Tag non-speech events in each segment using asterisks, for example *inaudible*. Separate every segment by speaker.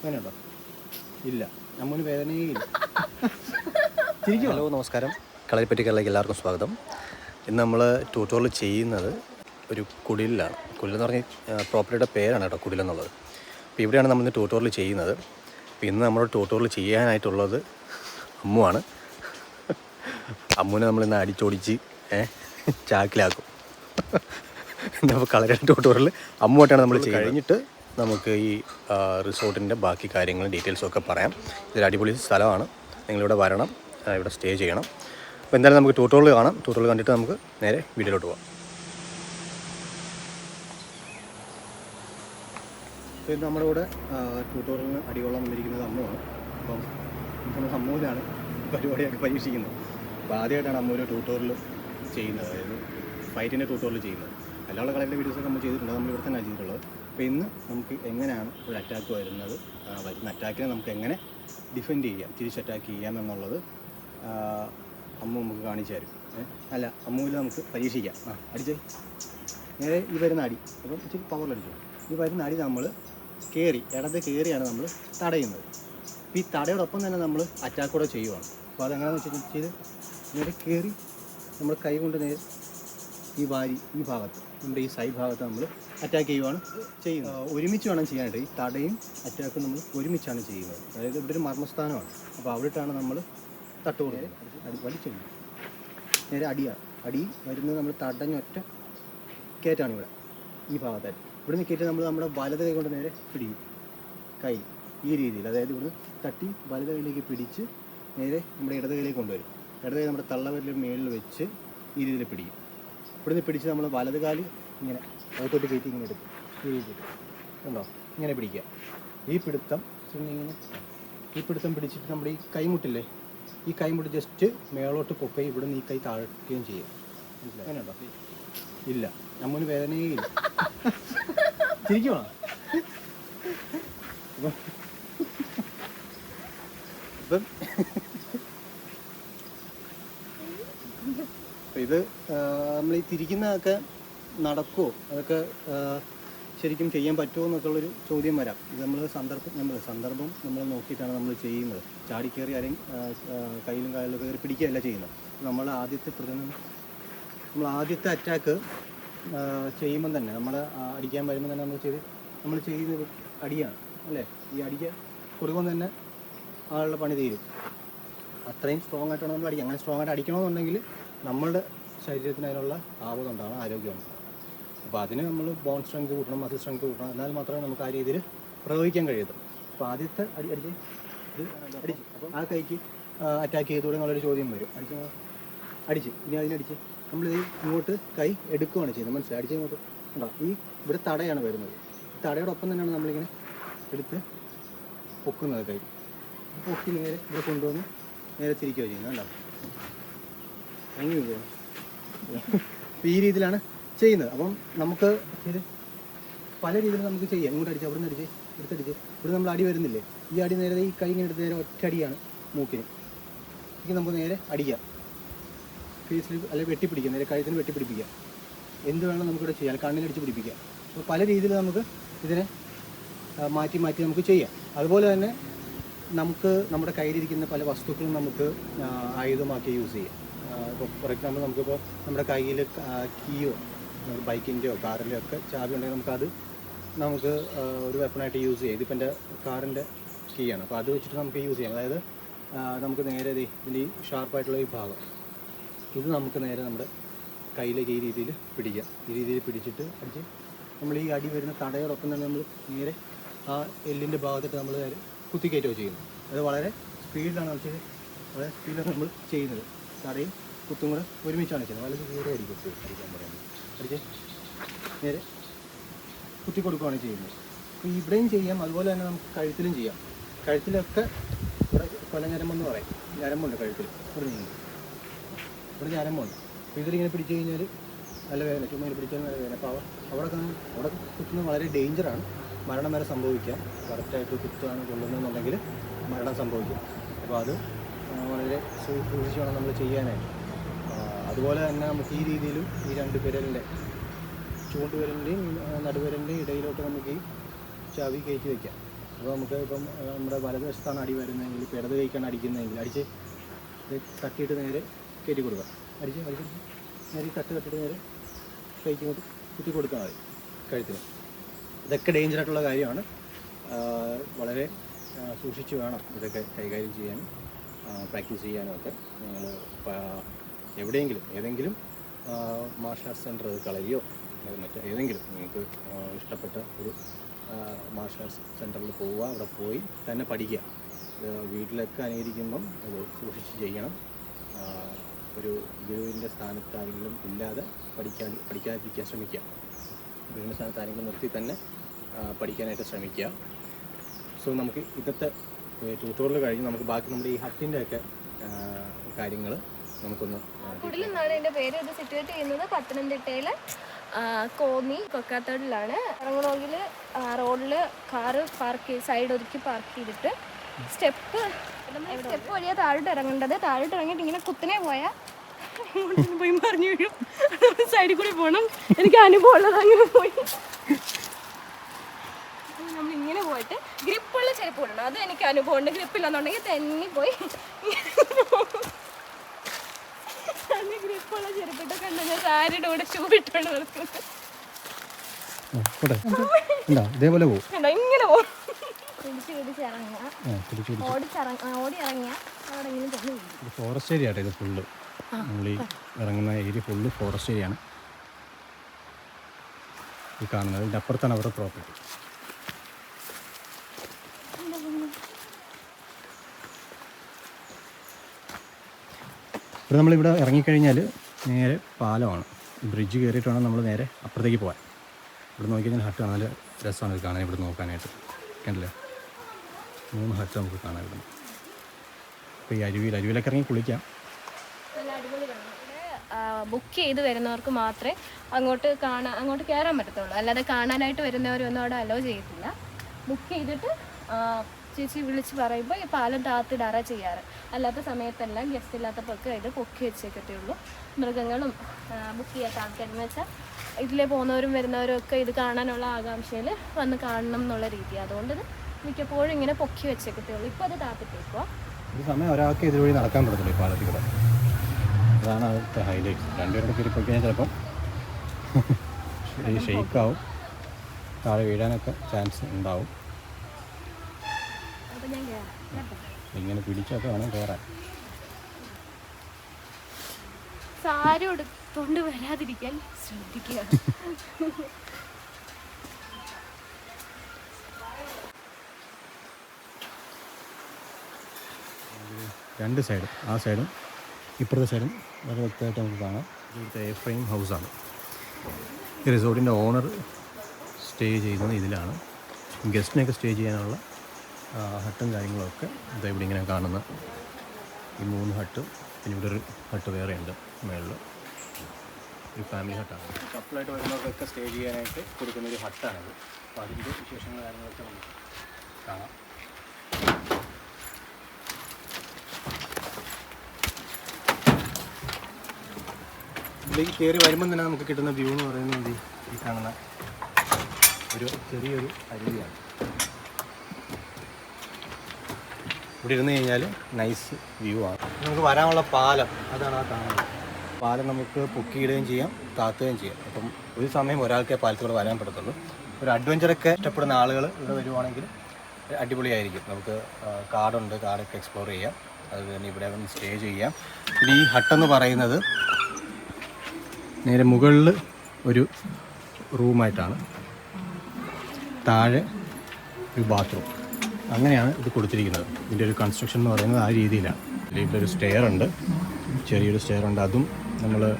Speaker 1: അങ്ങനെയുണ്ടോ? ഇല്ല. അമ്മൂന് വേദനയേ ഇല്ല. ചിരിക്കും
Speaker 2: ഹലോ നമസ്കാരം. കളരിപ്പറ്റി കേരളയ്ക്ക് എല്ലാവർക്കും സ്വാഗതം. ഇന്ന് നമ്മൾ ട്യൂട്ടോറിയൽ ചെയ്യുന്നത് ഒരു കുടിലാണ് കുടിൽ എന്ന് പറഞ്ഞാൽ പ്രോപ്പർട്ടിയുടെ പേരാണ് കേട്ടോ കുടിലെന്നുള്ളത് അപ്പോൾ ഇവിടെയാണ് നമ്മൾ ഇന്ന് ട്യൂട്ടോറിയൽ ചെയ്യുന്നത്. അപ്പോൾ ഇന്ന് നമ്മൾ ട്യൂട്ടോറിയൽ ചെയ്യാനായിട്ടുള്ളത് അമ്മുവാണ്. അമ്മുവിനെ നമ്മൾ ഇന്ന് അടിച്ചോടിച്ച് ചാക്കിലാക്കും. അപ്പോൾ കളരിയുടെ ട്യൂട്ടോറിയൽ അമ്മുവായിട്ടാണ് നമ്മൾ കഴിഞ്ഞിട്ട് നമുക്ക് ഈ റിസോർട്ടിന്റെ ബാക്കി കാര്യങ്ങളും ഡീറ്റെയിൽസൊക്കെ പറയാം. ഇതൊരു അടിപൊളി സ്ഥലമാണ്. നിങ്ങളിവിടെ വരണം ഇവിടെ സ്റ്റേ ചെയ്യണം. അപ്പോൾ എന്തായാലും നമുക്ക് ട്യൂട്ടോറിയൽ കാണാം. ട്യൂട്ടോറിയൽ കണ്ടിട്ട് നമുക്ക് നേരെ വീഡിയോയിലോട്ട് പോകാം
Speaker 1: അപ്പോൾ ഇത് നമ്മുടെ കൂടെ ട്യൂട്ടോറിയലിന് അടികൊള്ളാൻ വന്നിരിക്കുന്നത് അമ്മുവാണ്. അപ്പം നമ്മുടെ അമ്മൂലാണ് പരിപാടിയൊക്കെ പരീക്ഷിക്കുന്നത്. അപ്പോൾ ആദ്യമായിട്ടാണ് അമ്മൂര് ഒരു ട്യൂട്ടോറിയൽ ചെയ്യുന്നത്. അതായത് ഫൈറ്റിന്റെ ട്യൂട്ടോറിയൽ ചെയ്യുന്നത്. അല്ലാതെ കളറിന്റെ വീഡിയോസൊക്കെ നമ്മൾ ചെയ്തിട്ടുണ്ട്. നമ്മൾ ഇവിടെ തന്നെ ചെയ്തിട്ടുള്ളത്. അപ്പോൾ ഇന്ന് നമുക്ക് എങ്ങനെയാണ് ഒരു അറ്റാക്ക് വരുന്നത്? വരുന്ന അറ്റാക്കിനെ നമുക്ക് എങ്ങനെ ഡിഫെൻഡ് ചെയ്യാം? തിരിച്ച് അറ്റാക്ക് ചെയ്യാം എന്നുള്ളത് അമ്മ നമുക്ക് കാണിച്ചു തരും? അല്ല അമ്മൂൽ നമുക്ക് പരീക്ഷിക്കാം. ആ അടിച്ചേ. നേരെ ഈ വരുന്ന അടി. അപ്പം ഇച്ചിരി പവറിലടിച്ചു ഈ വരുന്ന അടി നമ്മൾ കയറി ഇടത് കയറിയാണ് നമ്മൾ തടയുന്നത്. അപ്പോൾ ഈ തടയോടൊപ്പം തന്നെ നമ്മൾ അറ്റാക്ക് കൂടെ ചെയ്യുവാണ്. അപ്പോൾ അതെങ്ങനെയാണെന്ന് വെച്ചാൽ ചെയ്ത് നേരെ കയറി നമ്മൾ കൈ കൊണ്ട് നേരെ ഈ വാരി ഈ ഭാഗത്ത് നമ്മുടെ ഈ സൈഡ് ഭാഗത്ത് നമ്മൾ അറ്റാക്ക് ചെയ്യുവാണ്. ചെയ്യുന്നത് ഒരുമിച്ച് വേണം ചെയ്യാനായിട്ട്. ഈ തടയും അറ്റാക്കും നമ്മൾ ഒരുമിച്ചാണ് ചെയ്യുന്നത് അതായത് ഇവിടെ ഒരു മർമ്മസ്ഥാനമാണ്. അപ്പോൾ അവിടെയാണ് നമ്മൾ തട്ട് കൊടുക്കുന്നത് അടി വലിച്ചെടുക്കും നേരെ അടിയാണ് അടി വരുന്നത് നമ്മൾ തടഞ്ഞൊറ്റ കയറ്റാണ് ഇവിടെ. ഈ ഭാഗത്തായിട്ട്. ഇവിടെ നിന്ന് കയറ്റി നമ്മൾ നമ്മുടെ വലത് കൈ കൊണ്ട് നേരെ പിടിക്കും. കൈ. ഈ രീതിയിൽ. അതായത് ഇവിടുന്ന് തട്ടി വലത് കൈയിലേക്ക് പിടിച്ച് നേരെ നമ്മുടെ ഇടത് കൈയിലേക്ക് കൊണ്ടുവരും. ഇടത് കൈ നമ്മുടെ തള്ളവരിൽ മേളിൽ വെച്ച് ഈ രീതിയിൽ പിടിക്കും. ഇവിടുന്ന് പിടിച്ച് നമ്മൾ വലത് കാൽ ഇങ്ങനെ അകത്തോട്ട് കയറ്റി ഇങ്ങനെ എടുക്കും. കണ്ടോ? ഇങ്ങനെ പിടിക്കുക. ഈ പിടുത്തം ഇങ്ങനെ ഈ പിടുത്തം പിടിച്ചിട്ട് നമ്മുടെ ഈ കൈമുട്ടില്ലേ ഈ കൈമുട്ട് ജസ്റ്റ് മേളോട്ട് പൊക്കുകയും ഇവിടുന്ന് ഈ കൈ താഴ്ക്കുകയും ചെയ്യാം മനസ്സിലായോ? ഇല്ല. നമ്മന് വേദനയേ ഇല്ല. ചിരിക്കുവാ അപ്പം ഇത് നമ്മൾ ഈ തിരിക്കുന്നതൊക്കെ നടക്കുമോ അതൊക്കെ ശരിക്കും ചെയ്യാൻ പറ്റുമോ എന്നൊക്കെ ഉള്ളൊരു ചോദ്യം വരാം. ഇത് നമ്മൾ സന്ദർഭം നമ്മൾ സന്ദർഭം നമ്മൾ നോക്കിയിട്ടാണ് നമ്മൾ ചെയ്യുന്നത്. ചാടി കയറി ആരെയും കയ്യിലും കാലിലും കയറി പിടിക്കുകയല്ല ചെയ്യുന്നത്. നമ്മൾ ആദ്യത്തെ നമ്മൾ ആദ്യത്തെ അറ്റാക്ക് ചെയ്യുമ്പം തന്നെ നമ്മൾ അടിക്കാൻ വരുമ്പോൾ തന്നെ നമ്മൾ ചെയ്ത് നമ്മൾ ചെയ്യുന്നത് അടിയാണ് അല്ലേ? ഈ അടിക്ക് കൊടുക്കുമ്പോൾ തന്നെ ആളുടെ പണി തീരും. അത്രയും സ്ട്രോങ് ആയിട്ടാണ് നമ്മൾ അടിക്കുക. അങ്ങനെ സ്ട്രോങ് ആയിട്ട് അടിക്കണമെന്നുണ്ടെങ്കിൽ നമ്മളുടെ ശരീരത്തിന് അതിനുള്ള ആവതുണ്ടാവണം ആരോഗ്യമുണ്ടാവണം. അപ്പോൾ അതിന് നമ്മൾ ബോൺ സ്ട്രെങ്ത് കൂട്ടണം മസിൽ സ്ട്രെങ്ത് കൂട്ടണം. എന്നാൽ മാത്രമേ നമുക്ക് ആ രീതിയിൽ പ്രയോഗിക്കാൻ കഴിയത്തുള്ളൂ. അപ്പോൾ ആദ്യത്തെ അടി അടിച്ച് അടിച്ച് അപ്പം ആ കൈക്ക് അറ്റാക്ക് ചെയ്തോടെ എന്നുള്ളൊരു ചോദ്യം വരും. അടിച്ച് അടിച്ച്. ഇനി അതിനടിച്ച് ഈ ഇങ്ങോട്ട് കൈ എടുക്കുകയാണ് ചെയ്യുന്നത്. മനസ്സിലായി? അടിച്ച് ഇങ്ങോട്ട്. ഉണ്ടോ ഈ ഇവിടെ തടയാണ് വരുന്നത്. തടയോടൊപ്പം തന്നെയാണ് നമ്മളിങ്ങനെ എടുത്ത് പൊക്കുന്നത് കൈ. പൊക്കി നേരെ ഇവിടെ കൊണ്ടുവന്ന് നേരെ തിരിക്കുകയോ ചെയ്യുന്നത്. കണ്ടോ? അങ്ങനെ ഈ രീതിയിലാണ് ചെയ്യുന്നത്. അപ്പം നമുക്ക് ഇത് പല രീതിയിൽ നമുക്ക് ചെയ്യാം. ഇങ്ങോട്ട് അടിച്ച് അവിടെ നിന്ന് അടിച്ച്. എടുത്തടിച്ച് ഇവിടെ നമ്മൾ അടി വരുന്നില്ലേ? ഈ അടി നേരെ ഈ കൈ ഇങ്ങനെ എടുത്ത് നേരെ ഒറ്റ അടിയാണ് മൂക്കിന്. ഇത് നമുക്ക് നേരെ അടിക്കാം. ഫേസിൽ അല്ലെങ്കിൽ വെട്ടിപ്പിടിക്കാം. നേരെ കഴുത്തിന് വെട്ടിപ്പിടിപ്പിക്കാം. എന്ത് വേണം നമുക്കിവിടെ ചെയ്യാം. കണ്ണിലടിച്ച് പിടിപ്പിക്കാം. അപ്പോൾ പല രീതിയിൽ നമുക്ക് ഇതിനെ മാറ്റി മാറ്റി നമുക്ക് ചെയ്യാം. അതുപോലെ തന്നെ നമുക്ക് നമ്മുടെ കയ്യിലിരിക്കുന്ന പല വസ്തുക്കളും നമുക്ക് ആയുധമാക്കി യൂസ് ചെയ്യാം. ഇപ്പോൾ ഫോർ എക്സാമ്പിൾ നമുക്കിപ്പോൾ നമ്മുടെ കയ്യിൽ കീയോ ബൈക്കിന്റെയോ കാറിന്റെയോ ഒക്കെ ചാവി ഉണ്ടെങ്കിൽ നമുക്കത് നമുക്ക് ഒരു വെപ്പണായിട്ട് യൂസ് ചെയ്യാം. ഇതിപ്പോൾ എന്റെ കാറിന്റെ കീ ആണ്. അപ്പോൾ അത് വെച്ചിട്ട് നമുക്ക് യൂസ് ചെയ്യാം. അതായത് നമുക്ക് നേരെ ഇതിന്റെ ഈ ഷാർപ്പായിട്ടുള്ള ഈ ഭാഗം. ഇത് നമുക്ക് നേരെ നമ്മുടെ കയ്യിലേക്ക് ഈ രീതിയിൽ പിടിക്കാം. ഈ രീതിയിൽ പിടിച്ചിട്ട് അടിച്ച് നമ്മൾ ഈ അടി വരുന്ന തടയോടൊപ്പം തന്നെ നമ്മൾ നേരെ ആ എല്ലിന്റെ ഭാഗത്തിട്ട് നമ്മൾ നേരെ കുത്തിക്കയറ്റുകയോ ചെയ്യുന്നു. അത് വളരെ സ്പീഡിലാണ് നമ്മൾ വളരെ സ്പീഡിലാണ് നമ്മൾ ചെയ്യുന്നത്. തടയും കുത്തും കൂടെ ഒരുമിച്ചാണ് ചെയ്യുന്നത്. വളരെ ദൂരെ അടിക്കാൻ പറയുന്നത്. അടിച്ച്. നേരെ കുത്തി കൊടുക്കുകയാണ് ചെയ്യുന്നത്. അപ്പോൾ ഇവിടെയും ചെയ്യാം അതുപോലെ തന്നെ നമുക്ക് കഴുത്തിലും ചെയ്യാം. കഴുത്തിലൊക്കെ ഇവിടെ കൊല ഞരമ്പെന്ന് പറയും. ഞരമ്പുണ്ട് കഴുത്തിൽ. ഇവിടെ നീങ്ങി ഇവിടെ ഞരമ്പുണ്ട്. അപ്പോൾ ഇതിലിങ്ങനെ പിടിച്ചു കഴിഞ്ഞാൽ നല്ല വേദന ചുമ്മാ പിടിച്ചാൽ നല്ല വേദന. അപ്പോൾ അവിടെ അവിടെ കുത്തുന്നത് വളരെ ഡേഞ്ചറാണ് മരണം വരെ സംഭവിക്കാം. കറക്റ്റായിട്ട് കുത്താണ് കൊള്ളുന്നതെന്നുണ്ടെങ്കിൽ മരണം സംഭവിക്കും. അപ്പോൾ അത് വളരെ സൂക്ഷിച്ചാണ് നമ്മൾ ചെയ്യാനായിട്ട്. അതുപോലെ തന്നെ നമുക്ക് ഈ രീതിയിലും ഈ രണ്ട് വിരലിന്റെ ചൂണ്ടുവിരലിന്റെയും നടുവിരലിന്റെയും ഇടയിലോട്ട് നമുക്ക് ഈ ചവി കയറ്റി വയ്ക്കാം. അപ്പോൾ നമുക്ക് ഇപ്പം നമ്മുടെ വലതുവശത്താണ് അടി വരുന്നതെങ്കിൽ ഇടത് കൈക്കാണ് അടിക്കുന്നതെങ്കിൽ അടിച്ച് തട്ടിയിട്ട് നേരെ കയറ്റി കൊടുക്കാം അടിച്ച് അടിച്ച് നേരെ തട്ട് തട്ടിയിട്ട് നേരെ കൈക്ക് കൊണ്ട് കുത്തി കൊടുക്കാൻ മതി കഴുത്തിന്. ഇതൊക്കെ ഡേഞ്ചർ ആയിട്ടുള്ള കാര്യമാണ്. വളരെ സൂക്ഷിച്ച് വേണം ഇതൊക്കെ കൈകാര്യം ചെയ്യാനും പ്രാക്ടീസ് ചെയ്യാനും ഒക്കെ. നിങ്ങൾ എവിടെയെങ്കിലും ഏതെങ്കിലും മാർഷൽ ആർട്സ് സെന്റർ കളരിയോ മറ്റേ ഏതെങ്കിലും നിങ്ങൾക്ക് ഇഷ്ടപ്പെട്ട ഒരു മാർഷൽ ആർട്സ് സെന്ററിൽ പോവുക അവിടെ പോയി തന്നെ പഠിക്കുക. വീട്ടിലൊക്കെ അനുകരിക്കുമ്പം അത് സൂക്ഷിച്ച് ചെയ്യണം. ഒരു ഗുരുവിന്റെ സ്ഥാനത്ത് ആരെങ്കിലും ഇല്ലാതെ പഠിക്കാൻ പഠിക്കാതിരിക്കാൻ ശ്രമിക്കുക. ഗുരുവിന്റെ സ്ഥാനത്ത് ആരെങ്കിലും നിർത്തി തന്നെ പഠിക്കാനായിട്ട് ശ്രമിക്കുക. സോ നമുക്ക് ഇന്നത്തെ ട്യൂട്ടോറിയൽ കഴിഞ്ഞ് നമുക്ക് ബാക്കി നമ്മുടെ ഈ ഹട്ടിന്റെ കാര്യങ്ങൾ നമുക്കൊന്ന്
Speaker 3: കുടിൽ എന്നാണ് എന്റെ പേര് ഇത് സിറ്റുവേറ്റ് ചെയ്യുന്നത്. പത്തനംതിട്ടയിലെ കോന്നി കൊക്കാത്തോടിലാണ്. ഇറങ്ങണമെങ്കിൽ റോഡിൽ കാറ് പാർക്ക് ചെയ്ത് സൈഡ് ഒതുക്കി പാർക്ക് ചെയ്തിട്ട് സ്റ്റെപ്പ് സ്റ്റെപ്പ് വഴിയാ താഴോട്ട് ഇറങ്ങേണ്ടത്. താഴോട്ട് ഇറങ്ങിയിട്ട് ഇങ്ങനെ കുത്തനെ പോയാൽ പോയി പറഞ്ഞു വീഴും. സൈഡിൽ കൂടി പോകണം എനിക്ക് അനുഭവം ഉള്ളത് അങ്ങനെ പോയി. നമ്മൾ ഇങ്ങനെ പോയിട്ട് ഗ്രിപ്പുള്ള ചെരുപ്പ് ഇടണം അത് എനിക്ക് അനുഭവം ഉണ്ട് ഗ്രിപ്പില്ലാന്നുണ്ടെങ്കിൽ തെന്നി പോയി. ഗ്രിപ്പുള്ള ഉണ്ട് ഞാൻ സാരിയുടെ കൂടെ ഷൂ ഇട്ടാണ് നടക്കുന്നത്
Speaker 1: പോട്ടെ. ഉണ്ടോ ഇതേപോലെ പോകും
Speaker 3: കണ്ടോ? ഇങ്ങനെ പോകും പിടിച്ച് ഓടിച്ചിറങ്ങ ഓടി ഇറങ്ങിയ
Speaker 1: ഇത് ഫോറസ്റ്റ് ഏരിയ ആട്ടോ ഇത് ഫുള്ള് നമ്മൾ ഈ ഇറങ്ങുന്ന ഏരിയ ഫുള്ള് ഫോറസ്റ്റ് ഏരിയ ആണ്. ഈ കാണുന്നത്. ഇതിന്റെ അപ്പുറത്താണ് അവരുടെ പ്രോപ്പർട്ടി ഇവിടെ നമ്മളിവിടെ ഇറങ്ങിക്കഴിഞ്ഞാൽ നേരെ പാലമാണ്. ബ്രിഡ്ജ് കയറിയിട്ട് വേണം നമ്മൾ നേരെ അപ്പുറത്തേക്ക് പോകാൻ ഇവിടെ നോക്കിക്കഴിഞ്ഞാൽ ഹട്ട് കാണാൻ രസമാണ് ഇത് കാണാൻ ഇവിടെ നോക്കാനായിട്ട്. കണ്ടില്ലേ? മൂന്ന് ഹട്ട് നമുക്ക് കാണാൻ ഇവിടെ അപ്പോൾ ഈ അരുവിയിൽ അരുവിയിലൊക്കെ ഇറങ്ങി കുളിക്കാം.
Speaker 3: ബുക്ക് ചെയ്ത് വരുന്നവർക്ക് മാത്രമേ അങ്ങോട്ട് കാണാൻ അങ്ങോട്ട് കയറാൻ പറ്റത്തുള്ളൂ. അല്ലാതെ കാണാനായിട്ട് വരുന്നവരൊന്നും അവിടെ അലോ ചെയ്യത്തില്ല. ബുക്ക് ചെയ്തിട്ട് ചേച്ചി വിളിച്ച് പറയുമ്പോൾ ഈ പാലം താത്തിടാറാ ചെയ്യാറ്. അല്ലാത്ത സമയത്തെല്ലാം ഗസ്റ്റ് ഇല്ലാത്തപ്പോഴൊക്കെ ഇത് പൊക്കി വെച്ചേക്കത്തേ ഉള്ളൂ. മൃഗങ്ങളും ബുക്ക് ചെയ്യാത്ത ആൾക്കാരെന്ന് വെച്ചാൽ ഇതിലെ പോകുന്നവരും വരുന്നവരും ഒക്കെ ഇത് കാണാനുള്ള ആകാംക്ഷയിൽ വന്ന് കാണണം എന്നുള്ള രീതി. അതുകൊണ്ട് ഇത് മിക്കപ്പോഴും ഇങ്ങനെ പൊക്കി വെച്ചേക്കത്തേ ഉള്ളൂ. ഇപ്പോൾ അത് താത്തിട്ടേക്കുക
Speaker 1: സമയം ഒരാൾക്ക് ഇതുവഴി നടക്കാൻ പറ്റത്തില്ല ഈ പാലത്തിൽ കൂടെ. അതാണ് അവിടുത്തെ ഹൈലൈറ്റ് രണ്ടുപേരുടെ കയറി പോയി കഴിഞ്ഞാൽ ചിലപ്പം *laughs* ഷെയ്ക്കാവും താഴെ വീഴാനൊക്കെ ചാൻസ് ഉണ്ടാവും. ഇങ്ങനെ പിടിച്ചൊക്കെ വേണം കയറാൻ
Speaker 3: സാരി എടുത്തോണ്ട് വരാതിരിക്കാൻ ശ്രദ്ധിക്കുക.
Speaker 1: രണ്ട് സൈഡും ആ സൈഡും ഇപ്പുറത്തെ സൈഡും വളരെ വ്യക്തമായിട്ട് നമുക്ക് കാണാം. ഇവിടുത്തെ എ ഫ്രെയിം ഹൗസാണ്. ഈ റിസോർട്ടിന്റെ ഓണർ സ്റ്റേ ചെയ്യുന്നത് ഇതിലാണ്. ഗസ്റ്റിനൊക്കെ സ്റ്റേ ചെയ്യാനുള്ള ഹട്ടും കാര്യങ്ങളൊക്കെ ഇതാ ഇവിടെ ഇങ്ങനെ കാണുന്ന ഈ മൂന്ന് ഹട്ടും പിന്നെ ഇവിടെ ഒരു ഹട്ട് വേറെ ഉണ്ട് മേളിൽ ഒരു ഫാമിലി ഹട്ടാണ്. കപ്പിളായിട്ട് വരുന്നവർക്കൊക്കെ സ്റ്റേ ചെയ്യാനായിട്ട് കൊടുക്കുന്ന ഒരു ഹട്ടാണിത്. അപ്പോൾ അതിന്റെ വിശേഷങ്ങൾ കാര്യങ്ങളൊക്കെ നമുക്ക് കാണാം. ഇതിലേക്ക് കയറി വരുമ്പം തന്നെ നമുക്ക് കിട്ടുന്ന വ്യൂ എന്ന് പറയുന്നത് ഈ കാണുന്ന ഒരു ചെറിയൊരു അരുവിയാണ്. ഇവിടെ ഇരുന്ന് കഴിഞ്ഞാൽ നൈസ് വ്യൂ ആണ്. നമുക്ക് വരാനുള്ള പാലം അതാണ് ആ കാണുന്നത്. പാലം നമുക്ക് പൊക്കിയിടുകയും ചെയ്യാം താത്തുകയും ചെയ്യാം. അപ്പം ഒരു സമയം ഒരാൾക്കേ പാലത്തിലൂടെ വരാൻ പറ്റത്തുള്ളൂ. ഒരു അഡ്വഞ്ചറൊക്കെ ഇഷ്ടപ്പെടുന്ന ആളുകൾ ഇവിടെ വരുവാണെങ്കിൽ അടിപൊളിയായിരിക്കും. നമുക്ക് കാടുണ്ട് കാടൊക്കെ എക്സ്പ്ലോർ ചെയ്യാം. അതുപോലെ തന്നെ ഇവിടെ വന്ന് സ്റ്റേ ചെയ്യാം. പിന്നെ ഈ ഹട്ടെന്ന് പറയുന്നത് നേരെ മുകളിൽ ഒരു റൂമായിട്ടാണ് താഴെ ഒരു ബാത്റൂം അങ്ങനെയാണ് ഇത് കൊടുത്തിരിക്കുന്നത്. ഇതിന്റെ ഒരു കൺസ്ട്രക്ഷൻ എന്ന് പറയുന്നത് ആ രീതിയിലാണ്. ഇതിന്റെ ഒരു സ്റ്റെയർ ഉണ്ട്. ചെറിയൊരു സ്റ്റെയർ ഉണ്ട്. അതും നമ്മൾ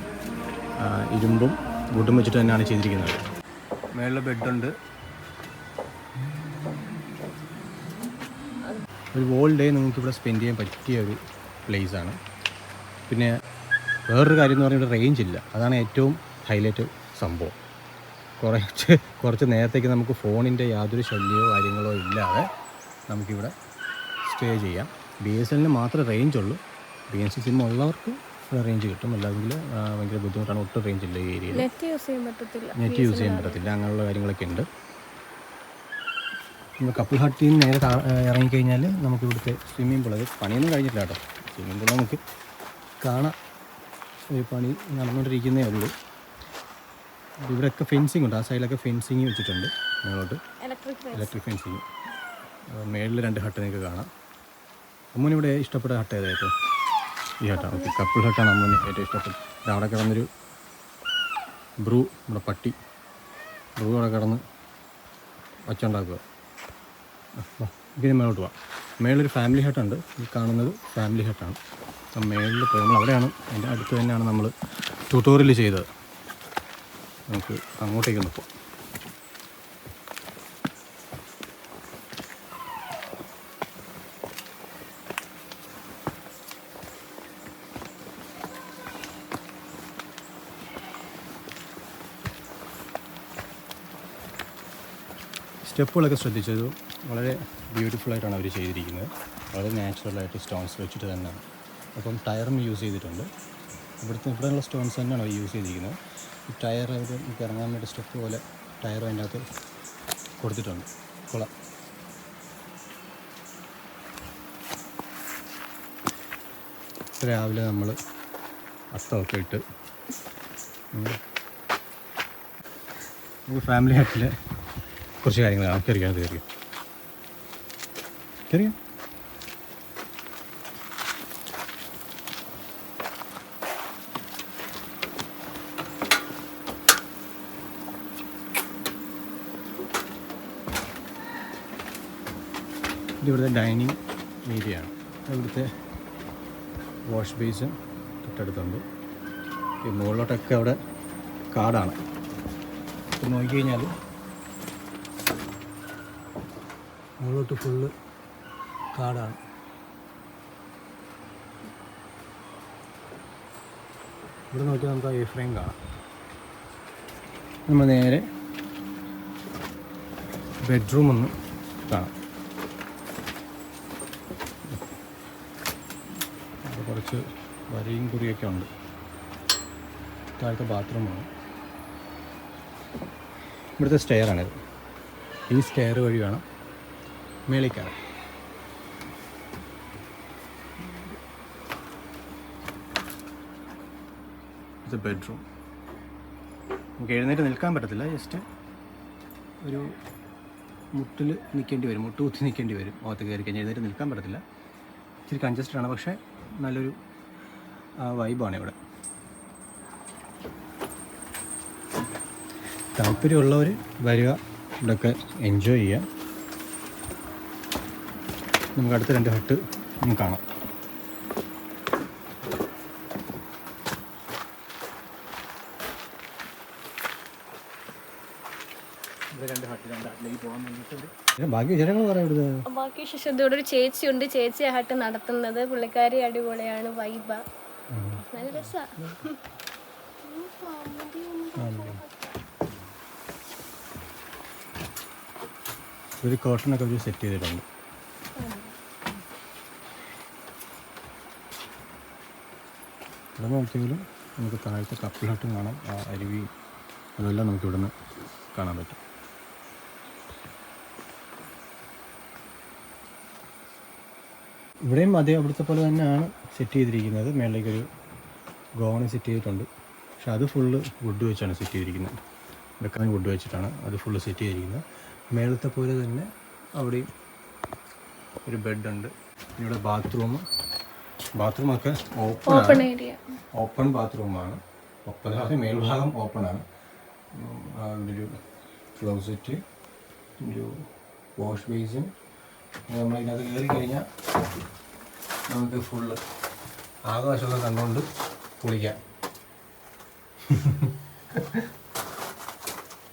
Speaker 1: ഇരുമ്പും വുഡും വെച്ചിട്ട് തന്നെയാണ് ചെയ്തിരിക്കുന്നത്. മേളിൽ ബെഡുണ്ട് ഒരു വോൾ ഡേ നിങ്ങൾക്ക് ഇവിടെ സ്പെൻഡ് ചെയ്യാൻ പറ്റിയ ഒരു place ആണ്. പിന്നെ വേറൊരു കാര്യം എന്ന് പറഞ്ഞാൽ റേഞ്ച് ഇല്ല. അതാണ് ഏറ്റവും ഹൈലൈറ്റ് സംഭവം. കുറച്ച് കുറച്ച് നേരത്തേക്ക് നമുക്ക് ഫോണിന്റെ യാതൊരു ശല്യമോ കാര്യങ്ങളോ ഇല്ലാതെ നമുക്കിവിടെ സ്റ്റേ ചെയ്യാം. ബി എസ് എല്ലിന് മാത്രമേ റേഞ്ച് ഉള്ളൂ. ബി എസ് സിം ഉള്ളവർക്ക് റേഞ്ച് കിട്ടും. അല്ലെങ്കിൽ ഭയങ്കര ബുദ്ധിമുട്ടാണ്. ഒട്ടും റേഞ്ച് ഇല്ല ഈ ഏരിയയിൽ
Speaker 3: നെറ്റ് യൂസ് ചെയ്യാൻ പറ്റത്തില്ല.
Speaker 1: നെറ്റ് യൂസ് ചെയ്യാൻ പറ്റത്തില്ല. അങ്ങനെയുള്ള കാര്യങ്ങളൊക്കെ ഉണ്ട്. നമ്മൾ കപ്പിൾ ഹട്ടിൽ നിന്ന് നേരെ ഇറങ്ങിക്കഴിഞ്ഞാൽ നമുക്ക് ഇവിടുത്തെ സ്വിമ്മിംഗ് പൂൾ അത് പണിയൊന്നും കഴിഞ്ഞിട്ടില്ല കേട്ടോ. സ്വിമ്മിംഗ് പൂൾ നമുക്ക് കാണാം. ഒരു പണി നടന്നുകൊണ്ടിരിക്കുന്നേ ഉള്ളൂ. ഇവിടെയൊക്കെ ഫെൻസിങ് ഉണ്ട്. ആ സൈഡിലൊക്കെ ഫെൻസിങ് വെച്ചിട്ടുണ്ട്.
Speaker 3: ഇലക്ട്രിക്
Speaker 1: ഇലക്ട്രിക് ഫെൻസിങ് മേളിൽ രണ്ട് ഹട്ട് നിങ്ങൾക്ക് കാണാം. അമ്മൂന് ഇവിടെ ഇഷ്ടപ്പെട്ട ഹട്ട് ഏതായിട്ട്? ഈ ഹട്ടാണ് ഓക്കെ. കപ്പിൾ ഹട്ടാണ് അമ്മൂന് ഏറ്റവും ഇഷ്ടപ്പെട്ടത്. അവിടെ കിടന്നൊരു ബ്രൂ നമ്മുടെ പട്ടി ബ്രൂ അവിടെ കിടന്ന് വച്ചുണ്ടാക്കുക. ഇതിന് മേലോട്ട് പോവാം മേളിലൊരു ഫാമിലി ഹട്ടുണ്ട് ഈ കാണുന്നത് ഫാമിലി ഹട്ടാണ് അപ്പം മേളിൽ പോയി. അവിടെയാണ്. അതിന്റെ അടുത്ത് തന്നെയാണ് നമ്മൾ ട്യൂട്ടോറിയൽ ചെയ്തത്. നമുക്ക് അങ്ങോട്ടേക്കൊന്ന് പോകാം സ്റ്റെപ്പുകളൊക്കെ ശ്രദ്ധിച്ചത് വളരെ ബ്യൂട്ടിഫുൾ ആയിട്ടാണ് അവർ ചെയ്തിരിക്കുന്നത്. വളരെ നാച്ചുറലായിട്ട് സ്റ്റോൺസ് വെച്ചിട്ട് തന്നെയാണ്. അപ്പം ടയറും യൂസ് ചെയ്തിട്ടുണ്ട്. ഇവിടുത്തെ ഇവിടെയുള്ള സ്റ്റോൺസ് തന്നെയാണ് അവർ യൂസ് ചെയ്തിരിക്കുന്നത്. ഈ ടയർ അവർ നമുക്ക് ഇറങ്ങാൻ വേണ്ടി സ്റ്റെപ്പ് പോലെ ടയർ അതിന്റെ അകത്ത് കൊടുത്തിട്ടുണ്ട് കുള രാവിലെ നമ്മൾ അത്തമൊക്കെ ഇട്ട് ഫാമിലി ആയിട്ടിൽ കുറച്ച് കാര്യങ്ങൾ കാണാം കയറിക്കാം കയറിക്കാം. കയറിക്കാം. ഇത് ഇവിടുത്തെ ഡൈനിങ് ഏരിയ ആണ് ഇവിടുത്തെ വാഷ് ബേസും തൊട്ടടുത്തുണ്ട്. ഈ മുകളിലോട്ടൊക്കെ അവിടെ കാടാണ്. നോക്കിക്കഴിഞ്ഞാൽ മുകളിലോട്ട് ഫുള്ള് കാടാണ്. ഇവിടെ നോക്കിയാൽ നമുക്ക് എ ഫ്രെയിം കാണാം. നമ്മൾ നേരെ ബെഡ്റൂം ഒന്ന് കാണാം. കുറച്ച് വരയും കുറിയൊക്കെ ഉണ്ട്. താഴത്തെ ബാത്റൂമാണ് ഇവിടുത്തെ സ്റ്റെയറാണിത് ഈ സ്റ്റെയർ വഴി വേണം മേളിൽ കയറാൻ ഇത് ബെഡ്റൂം നമുക്ക് എഴുന്നേറ്റ് നിൽക്കാൻ പറ്റത്തില്ല ജസ്റ്റ് ഒരു മുട്ടിൽ നിൽക്കേണ്ടി വരും മുട്ട് കുത്തി നിൽക്കേണ്ടി വരും. മുഖത്ത് കയറി കഴിഞ്ഞാൽ എഴുന്നേറ്റ് നിൽക്കാൻ പറ്റത്തില്ല. ഇച്ചിരി കൺജസ്റ്റഡ് ആണ് പക്ഷേ നല്ലൊരു വൈബാണ് ഇവിടെ. താല്പര്യമുള്ളവർ വരിക ഇവിടെയൊക്കെ എൻജോയ് ചെയ്യുക. നമുക്ക് അടുത്ത രണ്ട് ഹട്ട് നമുക്ക് കാണാം. ബാക്കി വിശേഷങ്ങൾ പറയാം
Speaker 3: ബാക്കി വിശേഷം ഇവിടെ ഒരു ചേച്ചി ഉണ്ട് ചേച്ചി ഹട്ട് നടത്തുന്നത് പുള്ളിക്കാരി അടിപൊളിയാണ് വൈബ. നല്ല രസമാണ്
Speaker 1: ഒരു കോട്ടനൊക്കെ സെറ്റ് ചെയ്തിട്ടുണ്ട്. ഇവിടെ നോക്കിയാലും നമുക്ക് താഴത്തെ കപ്പിൾ ഹട്ടും കാണാം. ആ അരുവിയും അതെല്ലാം നമുക്ക് ഇവിടുന്ന് കാണാൻ പറ്റും. ഇവിടെയും അതേ അവിടുത്തെ പോലെ തന്നെയാണ് സെറ്റ് ചെയ്തിരിക്കുന്നത്. മേളിലേക്കൊരു ഗോവണി സെറ്റ് ചെയ്തിട്ടുണ്ട്. പക്ഷെ അത് ഫുള്ള് വുഡ് വെച്ചാണ് സെറ്റ് ചെയ്തിരിക്കുന്നത്. വെക്കാൻ വുഡ് വെച്ചിട്ടാണ് അത് ഫുള്ള് സെറ്റ് ചെയ്തിരിക്കുന്നത്. മേളത്തെ പോലെ തന്നെ അവിടെയും ഒരു ബെഡുണ്ട് ഇവിടെ ബാത്റൂം ബാത്റൂമൊക്കെ ഓപ്പൺ
Speaker 3: ഓപ്പൺ ഏരിയ
Speaker 1: ഓപ്പൺ ബാത്റൂമാണ്. ഒപ്പം അതായത് മേൽഭാഗം ഓപ്പണാണ് ഒരു ക്ലോസറ്റ് ഒരു വാഷ് ബേസിൻ നമ്മളതിനകത്ത് കയറി കഴിഞ്ഞാൽ നമുക്ക് ഫുള്ള് ആകാശമൊക്കെ കണ്ടുകൊണ്ട് കുളിക്കാം. *laughs*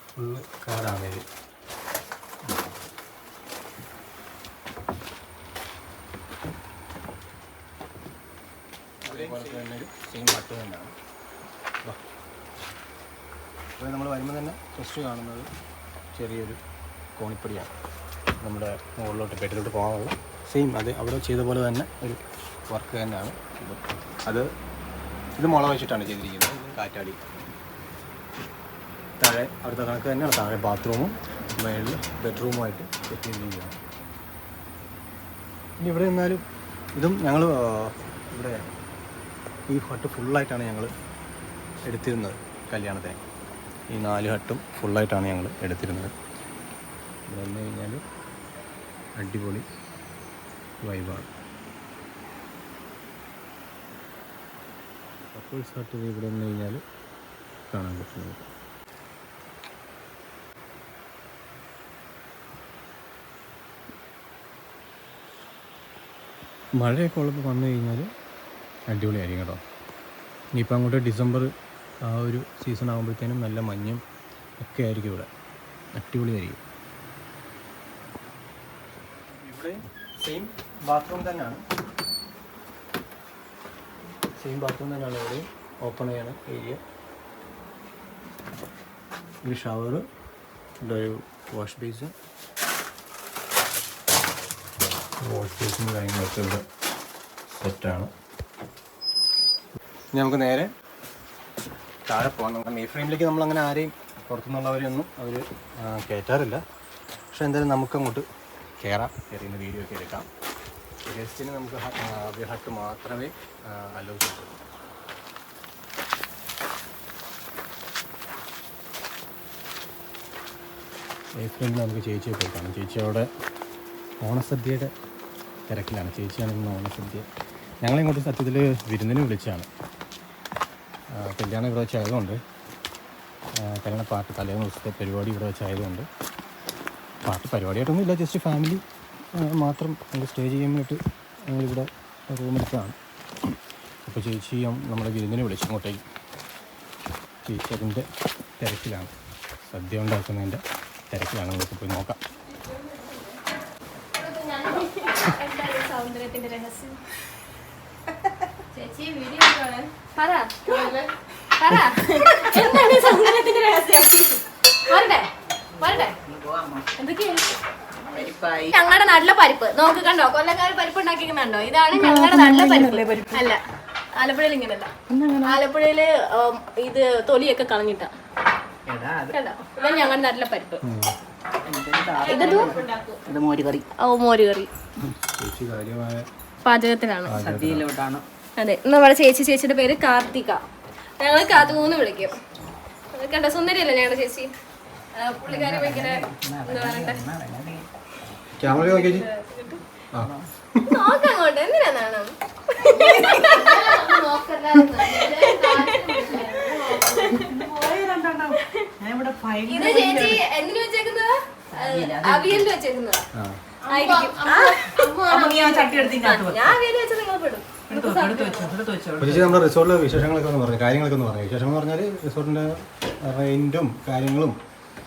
Speaker 1: ഫുള്ള് കാടാണ് ഇത് അതേപോലെ തന്നെ ഒരു സെയിം പട്ട് തന്നെയാണ്. അപ്പോൾ നമ്മൾ വരുമ്പോൾ തന്നെ ഫസ്റ്റ് കാണുന്നത് ചെറിയൊരു കോണിപ്പടിയാണ്. നമ്മുടെ മുകളിലോട്ട് ബെഡിലോട്ട് പോകാനുള്ള സെയിം അത് അവിടെ ചെയ്ത പോലെ തന്നെ ഒരു വർക്ക് തന്നെയാണ്. അത് ഇത് മുള വെച്ചിട്ടാണ് ചെയ്തിരിക്കുന്നത്. കാറ്റാടി. താഴെ അവിടുത്തെ കണക്ക് തന്നെയാണ്. താഴെ ബാത്റൂമും മേളിൽ ബെഡ്റൂമുമായിട്ട് സെറ്റ് ചെയ്തിരിക്കുകയാണ് ഇനി ഇവിടെ നിന്നാലും ഇതും ഞങ്ങൾ ഇവിടെ ഈ ഹട്ട് ഫുള്ളായിട്ടാണ് ഞങ്ങൾ എടുത്തിരുന്നത് കല്യാണത്തിന്. ഈ നാല് ഹട്ടും ഫുള്ളായിട്ടാണ് ഞങ്ങൾ എടുത്തിരുന്നത്. ഇവിടെ വന്നു കഴിഞ്ഞാൽ അടിപൊളി വൈബാണ്. കപ്പിൾസ് ഹട്ട് ഇവിടെ വന്നു കഴിഞ്ഞാൽ കാണാൻ പറ്റുന്നത്. മഴയൊക്കെ ഉള്ളപ്പോൾ വന്നു കഴിഞ്ഞാൽ അടിപൊളിയായിരിക്കും കേട്ടോ. ഇനിയിപ്പോൾ അങ്ങോട്ട് ഡിസംബർ ആ ഒരു സീസൺ ആകുമ്പോഴത്തേനും നല്ല മഞ്ഞും ഒക്കെ ആയിരിക്കും ഇവിടെ. അടിപൊളിയായിരിക്കും ഇവിടെ സെയിം ബാത്റൂം തന്നെയാണ്. സെയിം ബാത്റൂം തന്നെയാണ് ഇവിടെ. ഓപ്പൺ ചെയ്യണ ഏരിയ ഒരു ഷവർ ഇവിടെ ഒരു വാഷ് ബേസ് വാഷ് ബേസും കാര്യങ്ങളൊക്കെ ഇവിടെ സെറ്റാണ് ഇനി നമുക്ക് നേരെ താഴെ പോകാം. നമ്മൾ മെയ് ഫ്രെയിമിലേക്ക് നമ്മൾ അങ്ങനെ ആരെയും പുറത്തുനിന്നുള്ളവരെയൊന്നും അവർ കയറ്റാറില്ല പക്ഷെ എന്തായാലും നമുക്കങ്ങോട്ട് കയറാം കയറിയുന്ന വീഡിയോ ഒക്കെ എടുക്കാം. ഗസ്റ്റിന് നമുക്ക് ഹട്ട് മാത്രമേ അലോ ചെയ്യൂ. ഏപ്രിലിൽ നമുക്ക് ചേച്ചിയെ പോയി കാണാം. ചേച്ചി അവിടെ ഓണസദ്യയുടെ തിരക്കിലാണ്. ചേച്ചിയാണ് ഇന്ന് ഓണസദ്യ. ഞങ്ങളിങ്ങോട്ട് സത്യത്തിൽ വിരുന്നിന് വിളിച്ചാണ് കല്യാണം ഇവിടെ വെച്ചായതുകൊണ്ട് കല്യാണ പാട്ട് തലേന്ന് ദിവസത്തെ പരിപാടി ഇവിടെ വെച്ചായതുകൊണ്ട് പാട്ട് പരിപാടിയായിട്ടൊന്നും ഇല്ല ജസ്റ്റ് ഫാമിലി മാത്രം നമുക്ക് സ്റ്റേ ചെയ്യാൻ വേണ്ടിയിട്ട് ഞങ്ങളിവിടെ റൂമെടുത്തതാണ് അപ്പോൾ ചേച്ചി നമ്മുടെ വിരുന്നിനെ വിളിച്ചു ഇങ്ങോട്ടേക്ക്. ചേച്ചി അതിന്റെ തിരക്കിലാണ്. സദ്യ ഉണ്ടാക്കുന്നതിന്റെ തിരക്കിലാണ്. നമുക്ക് പോയി നോക്കാം. *laughs*
Speaker 3: സൗന്ദര്യത്തിന്റെ രഹസ്യം. പറ. പറ. എന്താണ് ഈ സൗന്ദര്യത്തിന്റെ രഹസ്യം വരട്ടെ വരട്ടെ എന്തൊക്കെയാണ് ഞങ്ങളുടെ നല്ല പരിപ്പ്. നോക്ക് കണ്ടോ കൊല്ലക്കാർ പരിപ്പ് ഉണ്ടാക്കിക്കുന്നുണ്ടോ ഇതാണ് ഞങ്ങളുടെ നല്ല പരിപ്പ്. അല്ല ആലപ്പുഴയിൽ ഇങ്ങനല്ല. ആലപ്പുഴയിൽ ഇത് തൊലിയൊക്കെ കളഞ്ഞിട്ട. ഞങ്ങളുടെ നല്ല പരിപ്പ്.
Speaker 4: ഇത് മോരുകറി.
Speaker 3: ഓ മോര് കറി
Speaker 1: ചേച്ചി കാര്യമായ
Speaker 3: പാചകത്തിലാണ്
Speaker 4: സദ്യയിലോട്ടാണ്.
Speaker 3: അതെ നമ്മുടെ ചേച്ചി ചേച്ചിയുടെ പേര് കാർത്തിക ഞങ്ങൾ കാത്തുകൂന്ന് വിളിക്കും കണ്ട സുന്ദരിയല്ലേ ഞങ്ങളുടെ ചേച്ചി പുള്ളിക്കാരി ഭയങ്കര എന്താ പറയണ്ടേ
Speaker 1: ക്യാമറ നോക്കി ചേച്ചി ആ
Speaker 3: നോക്കാം അങ്ങോട്ട് എന്തിനാ നാണം ഇത് ചേച്ചി എന്തിനു വെച്ചേക്കുന്നത് ഞാൻ അവിയൽ വെച്ചാൽ നിങ്ങൾ പെടും
Speaker 1: ചേച്ചി നമ്മുടെ റിസോർട്ടിലെ വിശേഷങ്ങളൊക്കെ ഒന്ന് പറഞ്ഞു കാര്യങ്ങളൊക്കെ ഒന്ന് പറഞ്ഞു. വിശേഷങ്ങൾ എന്ന് പറഞ്ഞാൽ റിസോർട്ടിന്റെ റെന്റും കാര്യങ്ങളും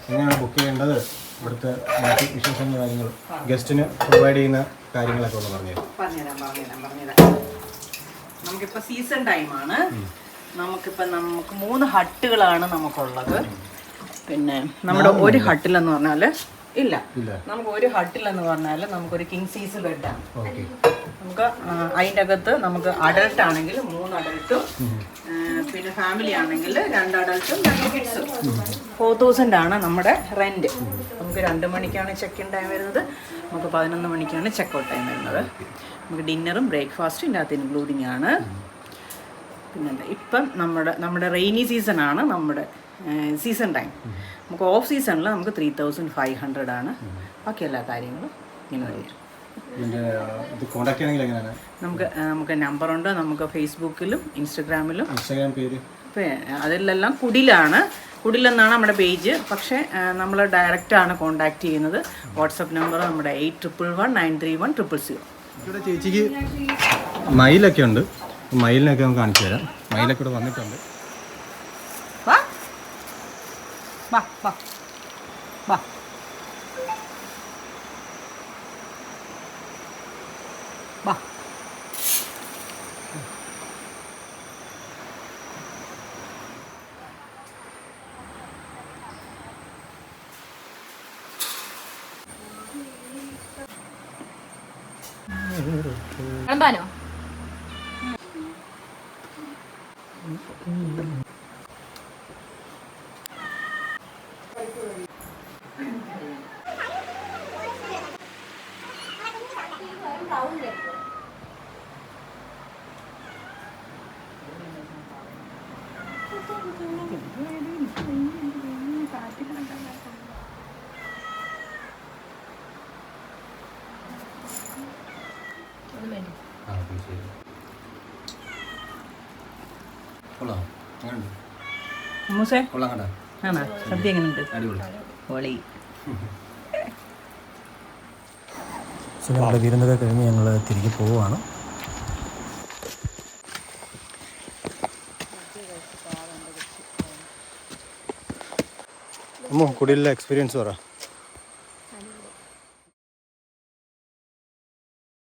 Speaker 1: എങ്ങനെയാണ് ബുക്ക് ചെയ്യേണ്ടത് ഇവിടുത്തെ ബാക്കി വിശേഷങ്ങൾ കാര്യങ്ങൾ ഗസ്റ്റിന് പ്രൊവൈഡ് ചെയ്യുന്ന കാര്യങ്ങളൊക്കെ ഒന്ന് പറഞ്ഞു നമുക്കിപ്പോൾ
Speaker 4: പറഞ്ഞുതരാം പറഞ്ഞുതരാം പറഞ്ഞുതരാം. നമുക്കിപ്പോൾ സീസൺ ടൈമാണ് നമുക്കിപ്പോൾ നമുക്ക് മൂന്ന് ഹട്ടുകളാണ് നമുക്കുള്ളത്. പിന്നെ നമ്മുടെ ഒരു ഹട്ടിലെന്ന് പറഞ്ഞാൽ ഇല്ല. നമുക്ക് ഒരു ഹട്ടിലെന്ന് പറഞ്ഞാൽ നമുക്കൊരു കിങ് സൈസ് ബെഡാണ് നമുക്ക് അതിന്റെ അകത്ത് നമുക്ക് അഡൾട്ട് ആണെങ്കിൽ മൂന്ന് അഡൾട്ടും പിന്നെ ഫാമിലി ആണെങ്കിൽ രണ്ട് അഡൾട്ടും രണ്ട് കിഡ്സും ഫോർ തൗസൻഡ് ആണ് നമ്മുടെ റെന്റ് നമുക്ക് രണ്ട് മണിക്കാണ് ചെക്ക് ഇൻ ടൈം വരുന്നത്. നമുക്ക് പതിനൊന്ന് മണിക്കാണ് ചെക്ക് ഔട്ട് ടൈം വരുന്നത് നമുക്ക് ഡിന്നറും ബ്രേക്ക്ഫാസ്റ്റും ഇതിനകത്ത് അകത്ത് ഇൻക്ലൂഡിങ് ആണ് പിന്നെന്താ ഇപ്പം നമ്മുടെ നമ്മുടെ റെയിനി സീസൺ ആണ് നമ്മുടെ സീസൺ ടൈം നമുക്ക് ഓഫ് സീസണിൽ നമുക്ക് ത്രീ തൗസൻഡ് ഫൈവ് ഹൺഡ്രഡ് ആണ്. ബാക്കി എല്ലാ കാര്യങ്ങളും ഇങ്ങനെ വരും. നമുക്ക് നമുക്ക് നമ്പർ നമ്പറുണ്ട് നമുക്ക് ഫേസ്ബുക്കിലും ഇൻസ്റ്റഗ്രാമിലും
Speaker 1: ഇൻസ്റ്റാഗ്രാം പേര്?
Speaker 4: ഇപ്പം അതിലെല്ലാം കുടിലാണ്. കുടിലെന്നാണ് നമ്മുടെ പേജ്. പക്ഷേ നമ്മൾ ഡയറക്റ്റ് ആണ് കോൺടാക്ട് ചെയ്യുന്നത്. വാട്സപ്പ് നമ്പർ നമ്മുടെ eight triple one nine three one triple zero
Speaker 1: ചേച്ചിക്ക് മയിലൊക്കെ ഉണ്ട്. മയിലിനൊക്കെ നമുക്ക് കാണിച്ചു തരാം. മയിലൊക്കെ ഇവിടെ വന്നിട്ടുണ്ട്.
Speaker 4: വാ. വാ വാ. വാ. വാ.
Speaker 3: വിളമ്പാനോ
Speaker 4: ആണോ? സദ്യ എങ്ങനെയുണ്ട്?
Speaker 1: അടിപൊളി.
Speaker 4: പൊളി
Speaker 1: സോ ഞങ്ങളുടെ വിരുന്നൊക്കെ കഴിഞ്ഞ് ഞങ്ങൾ തിരികെ പോവുകയാണ്. അമ്മോ എക്സ്പീരിയൻസ് പറ.